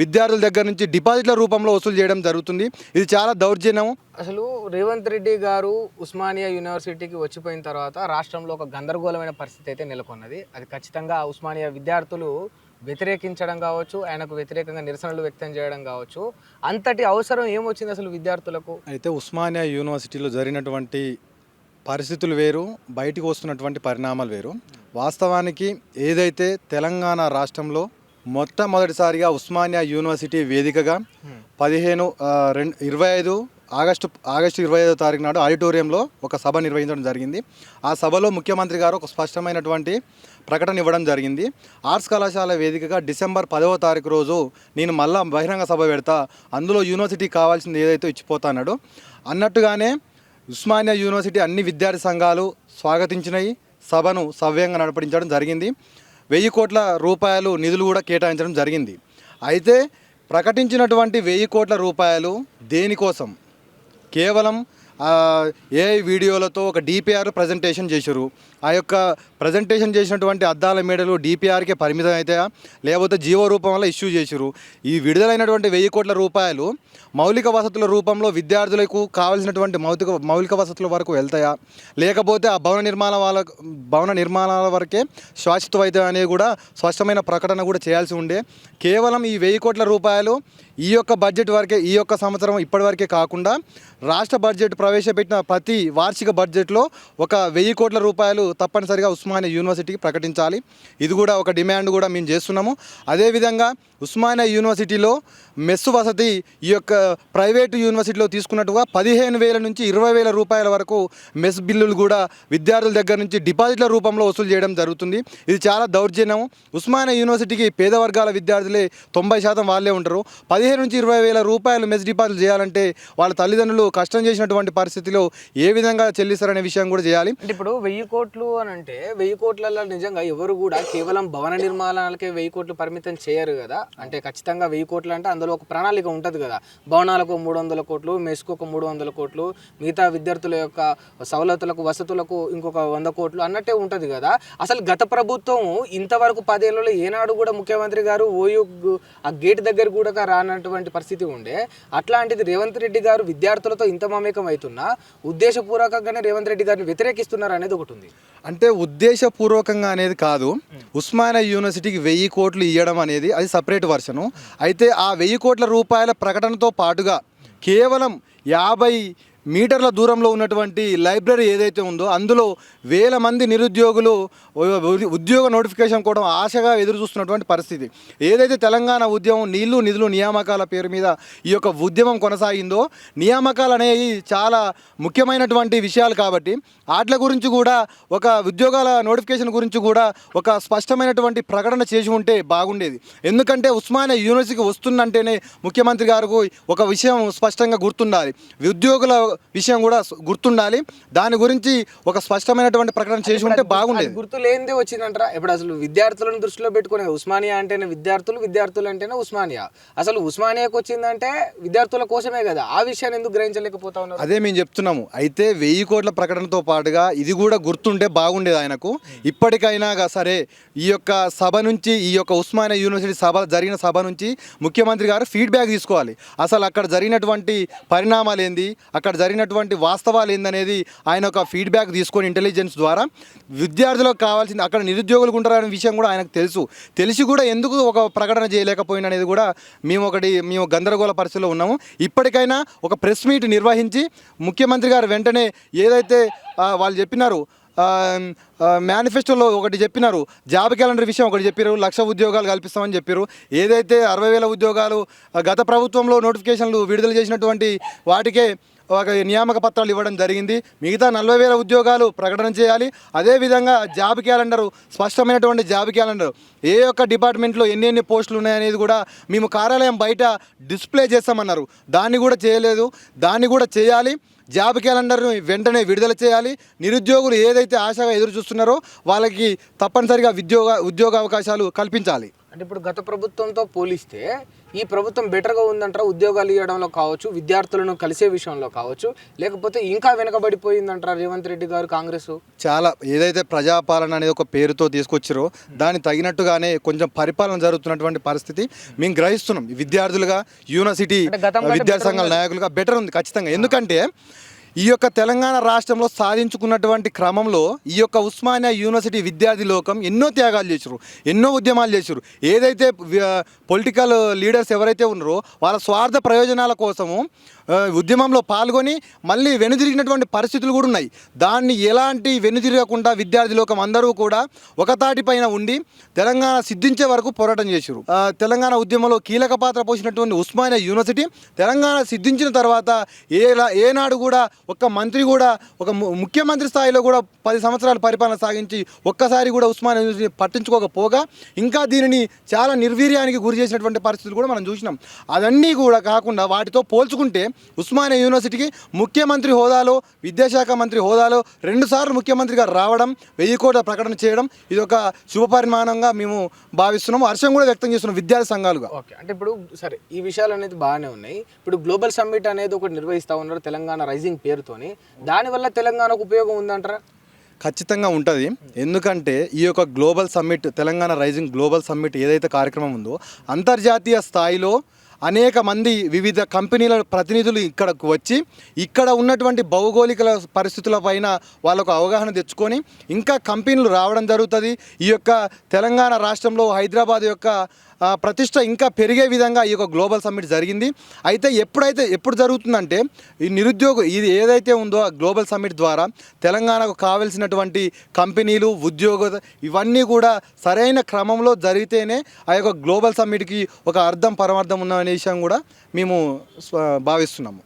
విద్యార్థుల దగ్గర నుంచి డిపాజిట్ల రూపంలో వసూలు చేయడం జరుగుతుంది. ఇది చాలా దౌర్జన్యం అసలు రేవంత్ రెడ్డి గారు ఉస్మానియా యూనివర్సిటీకి వచ్చిపోయిన తర్వాత రాష్ట్రంలో ఒక గందరగోళమైన పరిస్థితి అయితే నెలకొన్నది. అది ఖచ్చితంగా ఉస్మానియా విద్యార్థులు వ్యతిరేకించడం కావచ్చు ఆయనకు వ్యతిరేకంగా నిరసనలు వ్యక్తం చేయడం కావచ్చు. అంతటి అవసరం ఏమొచ్చింది అసలు విద్యార్థులకు? అయితే ఉస్మానియా యూనివర్సిటీలో జరిగినటువంటి పరిస్థితులు వేరు బయటికి వస్తున్నటువంటి పరిణామాలు వేరు. వాస్తవానికి ఏదైతే తెలంగాణ రాష్ట్రంలో మొట్టమొదటిసారిగా ఉస్మానియా యూనివర్సిటీ వేదికగా పదిహేను రెండు ఇరవై ఐదు ఆగస్టు ఆగస్టు ఇరవై ఐదో తారీఖు నాడు ఆడిటోరియంలో ఒక సభ నిర్వహించడం జరిగింది. ఆ సభలో ముఖ్యమంత్రి గారు ఒక స్పష్టమైనటువంటి ప్రకటన ఇవ్వడం జరిగింది. ఆర్ట్స్ కళాశాల వేదికగా డిసెంబర్ పదవ తారీఖు రోజు నేను మళ్ళా బహిరంగ సభ పెడతా అందులో యూనివర్సిటీకి కావాల్సింది ఏదైతే ఇచ్చిపోతాన్నాడు అన్నట్టుగానే ఉస్మానియా యూనివర్సిటీ అన్ని విద్యార్థి సంఘాలు స్వాగతించినాయి. సభను సవ్యంగా నడిపించడం జరిగింది. వెయ్యి కోట్ల రూపాయలు నిధులు కూడా కేటాయించడం జరిగింది. అయితే ప్రకటించినటువంటి వెయ్యి కోట్ల రూపాయలు దేనికోసం? కేవలం ఏఐ వీడియోలతో ఒక డిపిఆర్ ప్రజెంటేషన్ చేశారు. ఆ యొక్క ప్రజెంటేషన్ చేసినటువంటి అద్దాల మేడలు డిపిఆర్కే పరిమితం అయితే లేకపోతే జీవో రూపం వల్ల ఇష్యూ చేశారు. ఈ విడుదలైనటువంటి వెయ్యి కోట్ల రూపాయలు మౌలిక వసతుల రూపంలో విద్యార్థులకు కావలసినటువంటి మౌలిక మౌలిక వసతుల వరకు వెళ్తాయా? లేకపోతే ఆ భవన నిర్మాణ వాళ్ళ భవన నిర్మాణాల వరకే శాశ్వత అనేది కూడా స్పష్టమైన ప్రకటన కూడా చేయాల్సి ఉండే. కేవలం ఈ వెయ్యి కోట్ల రూపాయలు ఈ యొక్క బడ్జెట్ వరకే ఈ యొక్క సంవత్సరం ఇప్పటివరకే కాకుండా రాష్ట్ర బడ్జెట్ ప్రవేశపెట్టిన ప్రతి వార్షిక బడ్జెట్లో ఒక వెయ్యి కోట్ల రూపాయలు తప్పనిసరిగా ఉస్మానియా యూనివర్సిటీకి ప్రకటించాలి. ఇది కూడా ఒక డిమాండ్ కూడా మేము చేస్తున్నాము. అదేవిధంగా ఉస్మానియా యూనివర్సిటీలో మెస్సు వసతి ఈ యొక్క ప్రైవేటు యూనివర్సిటీలో తీసుకున్నట్టుగా పదిహేను వేల నుంచి ఇరవై వేల రూపాయల వరకు మెస్ బిల్లులు కూడా విద్యార్థుల దగ్గర నుంచి డిపాజిట్ల రూపంలో వసూలు చేయడం జరుగుతుంది. ఇది చాలా దౌర్జన్యం. ఉస్మానియా యూనివర్సిటీకి పేద వర్గాల విద్యార్థులే తొంభై శాతం వాళ్ళే ఉంటారు. పదిహేను నుంచి ఇరవై వేల రూపాయలు మెస్ డిపాజిట్ చేయాలంటే వాళ్ళ తల్లిదండ్రులు కష్టం చేసినటువంటి పరిస్థితిలో ఏ విధంగా చెల్లిస్తారనే విషయం కూడా చేయాలి. అంటే ఇప్పుడు వెయ్యి కోట్లు అని అంటే వెయ్యి కోట్లలో నిజంగా ఎవరు కూడా కేవలం భవన నిర్మాణాలకే వెయ్యి కోట్లు పరిమితం చేయరు కదా. అంటే ఖచ్చితంగా వెయ్యి కోట్లు అంటే అందులో ఒక ప్రణాళిక ఉంటుంది కదా. భవనాలకు మూడు వందల కోట్లు మెస్కు ఒక మూడు వందల కోట్లు మిగతా విద్యార్థుల యొక్క సవలతులకు వసతులకు ఇంకొక వంద కోట్లు అన్నట్టే ఉంటుంది కదా. అసలు గత ప్రభుత్వం ఇంతవరకు పదేళ్ళలో ఏనాడు కూడా ముఖ్యమంత్రి గారు ఓయూ ఆ గేట్ దగ్గర కూడా రానటువంటి పరిస్థితి ఉండే. అట్లాంటిది రేవంత్ రెడ్డి గారు విద్యార్థులతో ఇంత మమేకం అవుతున్నా ఉద్దేశపూర్వకంగానే రేవంత్ రెడ్డి గారిని వ్యతిరేకిస్తున్నారు అనేది ఒకటి ఉంది. అంటే ఉద్దేశపూర్వకంగా అనేది కాదు. ఉస్మానియా యూనివర్సిటీకి వెయ్యి కోట్లు ఇవ్వడం అనేది అది సపరేట్ వర్షను. అయితే ఆ వెయ్యి కోట్ల రూపాయల ప్రకటనతో పాటుగా కేవలం యాభై మీటర్ల దూరంలో ఉన్నటువంటి లైబ్రరీ ఏదైతే ఉందో అందులో వేల మంది నిరుద్యోగులు ఉద్యోగ నోటిఫికేషన్ కూడా ఆశగా ఎదురు చూస్తున్నటువంటి పరిస్థితి. ఏదైతే తెలంగాణ ఉద్యమం నీళ్ళు నిధులు నియామకాల పేరు మీద ఈ యొక్క ఉద్యమం కొనసాగిందో నియామకాలు అనేవి చాలా ముఖ్యమైనటువంటి విషయాలు కాబట్టి వాటి గురించి కూడా ఒక ఉద్యోగాల నోటిఫికేషన్ గురించి కూడా ఒక స్పష్టమైనటువంటి ప్రకటన చేసి ఉంటే బాగుండేది. ఎందుకంటే ఉస్మానియా యూనివర్సిటీకి వస్తుందంటేనే ముఖ్యమంత్రి గారికి ఒక విషయం స్పష్టంగా గుర్తుండాలి. ఉద్యోగుల విషయం కూడా గుర్తుండాలి. దాని గురించి ఒక స్పష్టమైనటువంటి ప్రకటన చేసి ఉంటే బాగుండేది. గుర్తు లేనిదే వచ్చిందంటారా? ఇప్పుడు అసలు విద్యార్థులను దృష్టిలో పెట్టుకునే ఉస్మానియా అంటేనే విద్యార్థులు విద్యార్థులు అంటేనే ఉస్మానియా. అసలు ఉస్మానియాకి వచ్చిందంటే విద్యార్థుల కోసమే కదా. ఆ విషయాన్ని ఎందుకు గ్రహించలేకపోతా ఉన్నారు? అదే మేము చెప్తున్నాము. అయితే వెయ్యి కోట్ల ప్రకటనతో పాటుగా ఇది కూడా గుర్తుంటే బాగుండేది ఆయనకు. ఇప్పటికైనా సరే ఈ యొక్క సభ నుంచి ఈ యొక్క ఉస్మానియా యూనివర్సిటీ సభ జరిగిన సభ నుంచి ముఖ్యమంత్రి గారు ఫీడ్బ్యాక్ తీసుకోవాలి. అసలు అక్కడ జరిగినటువంటి పరిణామాలు ఏంది? అక్కడ జరిగినటువంటి వాస్తవాలు ఏందనేది ఆయన ఒక ఫీడ్బ్యాక్ తీసుకొని ఇంటెలిజెన్స్ ద్వారా విద్యార్థులకు కావాల్సింది అక్కడ నిరుద్యోగులకు ఉంటారనే విషయం కూడా ఆయనకు తెలుసు. తెలిసి కూడా ఎందుకు ఒక ప్రకటన చేయలేకపోయిన అనేది కూడా మేము ఒకటి మేము గందరగోళ పరిస్థితిలో ఉన్నాము. ఇప్పటికైనా ఒక ప్రెస్ మీట్ నిర్వహించి ముఖ్యమంత్రి గారు వెంటనే ఏదైతే వాళ్ళు చెప్పినారు మేనిఫెస్టోలో ఒకటి చెప్పినారు జాబ్ క్యాలెండర్ విషయం ఒకటి చెప్పారు లక్ష ఉద్యోగాలు కల్పిస్తామని చెప్పారు ఏదైతే అరవై వేల ఉద్యోగాలు గత ప్రభుత్వంలో నోటిఫికేషన్లు విడుదల చేసినటువంటి వాటికే ఒక నియామక పత్రాలు ఇవ్వడం జరిగింది. మిగతా నలభై వేల ఉద్యోగాలు ప్రకటన చేయాలి. అదేవిధంగా జాబ్ క్యాలెండర్ స్పష్టమైనటువంటి జాబ్ క్యాలెండర్. ఏ ఒక్క డిపార్ట్మెంట్లో ఎన్ని ఎన్ని పోస్టులు ఉన్నాయనేది కూడా మేము కార్యాలయం బయట డిస్ప్లే చేస్తామన్నారు. దాన్ని కూడా చేయలేదు. దాన్ని కూడా చేయాలి. జాబ్ క్యాలెండర్ను వెంటనే విడుదల చేయాలి. నిరుద్యోగులు ఏదైతే ఆశగా ఎదురు చూస్తున్నారో వాళ్ళకి తప్పనిసరిగా ఉద్యోగ ఉద్యోగ అవకాశాలు కల్పించాలి. అంటే ఇప్పుడు గత ప్రభుత్వంతో పోలిస్తే ఈ ప్రభుత్వం బెటర్గా ఉందంటారా? ఉద్యోగాలు ఇవ్వడంలో కావచ్చు విద్యార్థులను కలిసే విషయంలో కావచ్చు లేకపోతే ఇంకా వెనకబడిపోయిందంటారా రేవంత్ రెడ్డి గారు కాంగ్రెస్? చాలా ఏదైతే ప్రజాపాలన అనేది ఒక పేరుతో తీసుకొచ్చారో దానికి తగినట్టుగానే కొంచెం పరిపాలన జరుగుతున్నటువంటి పరిస్థితి మేము గ్రహిస్తున్నాం. విద్యార్థులుగా యూనివర్సిటీ అంటే గతం కంటే విద్యా better సంఘాల నాయకులుగా బెటర్ ఉంది ఖచ్చితంగా. ఎందుకంటే ఈ యొక్క తెలంగాణ రాష్ట్రంలో సాధించుకున్నటువంటి క్రమంలో ఈ యొక్క ఉస్మానియా యూనివర్సిటీ విద్యార్థి లోకం ఎన్నో త్యాగాలు చేశారు ఎన్నో ఉద్యమాలు చేశారు ఏదైతే పొలిటికల్ లీడర్స్ ఎవరైతే ఉన్నారో వాళ్ళ స్వార్థ ప్రయోజనాల కోసము ఉద్యమంలో పాల్గొని మళ్ళీ వెనుదిరిగినటువంటి పరిస్థితులు కూడా ఉన్నాయి. దాన్ని ఎలాంటి వెనుదిరగకుండా విద్యార్థి లోకం అందరూ కూడా ఒక తాటిపైన ఉండి తెలంగాణ సిద్ధించే వరకు పోరాటం చేశారు తెలంగాణ ఉద్యమంలో కీలక పాత్ర పోసినటువంటి ఉస్మానియా యూనివర్సిటీ తెలంగాణ సిద్ధించిన తర్వాత ఏలా ఏనాడు కూడా ఒక్క మంత్రి కూడా ఒక ము- ముఖ్యమంత్రి స్థాయిలో కూడా పది సంవత్సరాల పరిపాలన సాగించి ఒక్కసారి కూడా ఉస్మానియా యూనివర్సిటీ పట్టించుకోకపోగా ఇంకా దీనిని చాలా నిర్వీర్యానికి గురి చేసినటువంటి పరిస్థితులు కూడా మనం చూసినాం. అవన్నీ కూడా కాకుండా వాటితో పోల్చుకుంటే ఉస్మానియా యూనివర్సిటీకి ముఖ్యమంత్రి హోదాలో విద్యాశాఖ మంత్రి హోదాలో రెండుసార్లు ముఖ్యమంత్రిగా రావడం వెయ్యి కోట్ల ప్రకటన చేయడం ఇది ఒక శుభ పరిమాణంగా మేము భావిస్తున్నాం. హర్షం కూడా వ్యక్తం చేస్తున్నాం విద్యార్థి సంఘాలుగా. ఓకే. అంటే ఇప్పుడు సరే ఈ విషయాలు అనేది బాగానే ఉన్నాయి. ఇప్పుడు గ్లోబల్ సమ్మిట్ అనేది ఒకటి నిర్వహిస్తా ఉన్నారు తెలంగాణ రైజింగ్ పేరు పేరుతోని. దానివల్ల తెలంగాణకు ఉపయోగం ఉందంటారా? ఖచ్చితంగా ఉంటుంది. ఎందుకంటే ఈ యొక్క global summit Telangana rising global summit ఏదైతే కార్యక్రమం ఉందో అంతర్జాతీయ స్థాయిలో అనేక మంది వివిధ కంపెనీల ప్రతినిధులు ఇక్కడకు వచ్చి ఇక్కడ ఉన్నటువంటి భౌగోళిక పరిస్థితుల పైన వాళ్ళకు అవగాహన తెచ్చుకొని ఇంకా కంపెనీలు రావడం జరుగుతుంది. ఈ యొక్క తెలంగాణ రాష్ట్రంలో హైదరాబాద్ యొక్క ప్రతిష్ట ఇంకా పెరిగే విధంగా ఈ యొక్క గ్లోబల్ సమ్మిట్ జరిగింది. అయితే ఎప్పుడైతే ఎప్పుడు జరుగుతుందంటే ఈ నిరుద్యోగ ఇది ఏదైతే ఉందో ఆ గ్లోబల్ సమ్మిట్ ద్వారా తెలంగాణకు కావలసినటువంటి కంపెనీలు ఉద్యోగ ఇవన్నీ కూడా సరైన క్రమంలో జరిగితేనే ఆ యొక్క గ్లోబల్ సమ్మిట్కి ఒక అర్థం పరమార్థం ఉన్న అనే విషయం కూడా మేము స్వ- భావిస్తున్నాము.